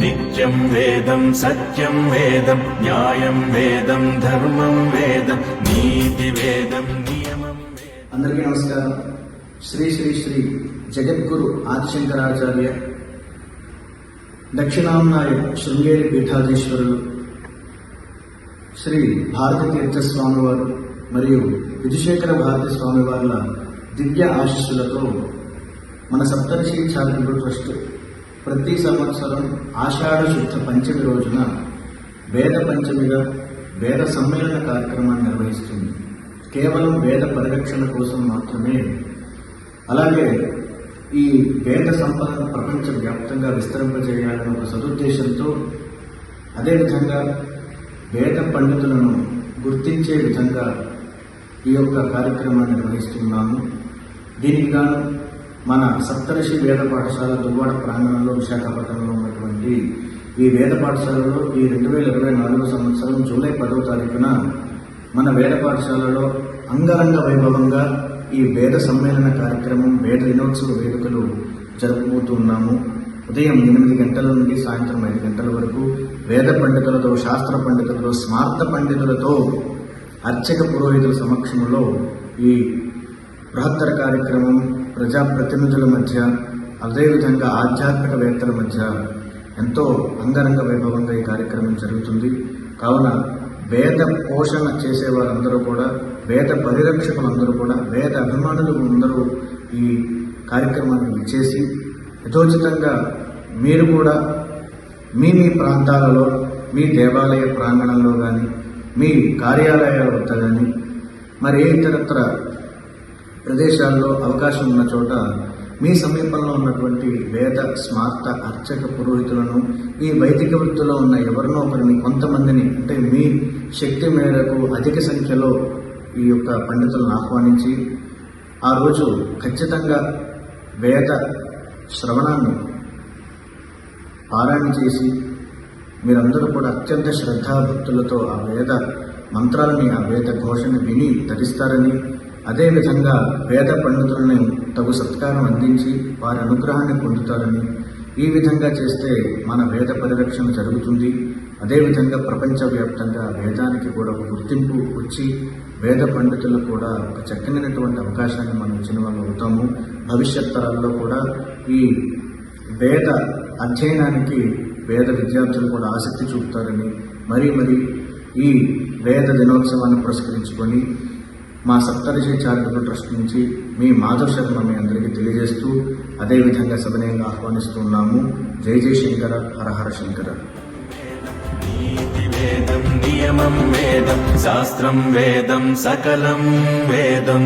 నిత్యం వేదం సత్యం వేదం న్యాయం వేదం ధర్మం వేదం నీతి వేదం నియమం అందరికీ నమస్కారం. శ్రీ శ్రీ శ్రీ జగద్గురు ఆదిశంకరాచార్య దక్షిణాంనాయ శృంగేరి పీఠాధీశ్వరులు శ్రీ భారత స్వామివారు మరియు విధుశేఖర భారతి స్వామి వార్ల దివ్య ఆశీస్సులతో మన సప్తర్షి చారిటబుల్ ట్రస్ట్ ప్రతి సంవత్సరం ఆషాఢ శుద్ధ పంచమి రోజున వేద పంచమిగా వేద సమ్మేళన కార్యక్రమాన్ని నిర్వహిస్తుంది. కేవలం వేద పరిరక్షణ కోసం మాత్రమే అలాగే ఈ వేద సంపదను ప్రపంచ వ్యాప్తంగా విస్తరింపజేయాలనే ఒక సదుద్దేశంతో అదేవిధంగా వేద పండితులను గుర్తించే విధంగా ఈ యొక్క కార్యక్రమాన్ని నిర్వహిస్తున్నాము. దీనికి గాను మన సప్తఋషి వేద పాఠశాల దువ్వాడ ప్రాంగణంలో విశాఖపట్నంలో ఉన్నటువంటి ఈ వేద పాఠశాలలో ఈ రెండు వేల ఇరవై నాలుగో సంవత్సరం జూలై పదవ తారీఖున మన వేద పాఠశాలలో అంగరంగ వైభవంగా ఈ వేద సమ్మేళన కార్యక్రమం వేద దినోత్సవ వేడుకలు జరుపుకుంటున్నాము ఉదయం ఎనిమిది గంటల నుండి సాయంత్రం ఐదు గంటల వరకు వేద పండితులతో శాస్త్ర పండితులతో స్మార్థ పండితులతో అర్చక పురోహితుల సమక్షంలో ఈ బృహత్తర కార్యక్రమం ప్రజాప్రతినిధుల మధ్య అదేవిధంగా ఆధ్యాత్మికవేత్తల మధ్య ఎంతో అంగరంగ వైభవంగా ఈ కార్యక్రమం జరుగుతుంది. కావున వేద పోషణ చేసే వారందరూ కూడా వేద పరిరక్షకులందరూ కూడా వేద అభిమానులు అందరూ ఈ కార్యక్రమాన్ని విచ్చేసి యథోచితంగా మీరు కూడా మీ మీ ప్రాంతాలలో మీ దేవాలయ ప్రాంగణంలో కానీ మీ కార్యాలయాల వద్ద కానీ మరి ఏ ఇతరత్ర ప్రదేశాల్లో అవకాశం ఉన్న చోట మీ సమీపంలో ఉన్నటువంటి వేద స్మార్త అర్చక పురోహితులను ఈ వైదిక వృత్తిలో ఉన్న ఎవరినో ఒకరిని కొంతమందిని అంటే మీ శక్తి మేరకు అధిక సంఖ్యలో ఈ యొక్క పండితులను ఆహ్వానించి ఆ రోజు ఖచ్చితంగా వేద శ్రవణాన్ని పారాయణ చేసి మీరందరూ కూడా అత్యంత శ్రద్ధాభక్తులతో ఆ వేద మంత్రాలని ఆ వేద ఘోషణ విని ధరిస్తారని అదేవిధంగా వేద పండితులను తగు సత్కారం అందించి వారి అనుగ్రహాన్ని పొందుతారని ఈ విధంగా చేస్తే మన వేద పరిరక్షణ జరుగుతుంది. అదేవిధంగా ప్రపంచవ్యాప్తంగా వేదానికి కూడా ఒక గుర్తింపు వచ్చి వేద పండితులకు కూడా ఒక చక్కనైనటువంటి అవకాశాన్ని మనం ఇచ్చిన వాళ్ళు అవుతాము. భవిష్యత్ తరాల్లో కూడా ఈ వేద అధ్యయనానికి వేద విద్యార్థులు కూడా ఆసక్తి చూపుతారని మరీ మరి ఈ వేద దినోత్సవాన్ని పురస్కరించుకొని మా సప్తరిషి చారిటబుల్ ట్రస్ట్ నుంచి మీ మాధవ్ శర్మ మీ అందరికీ తెలియజేస్తూ అదేవిధంగా సవినయంగా ఆహ్వానిస్తున్నాము. జై జై శంకర హర హర శంకర. వేదం నియమం వేదం శాస్త్రం వేదం సకలం వేదం.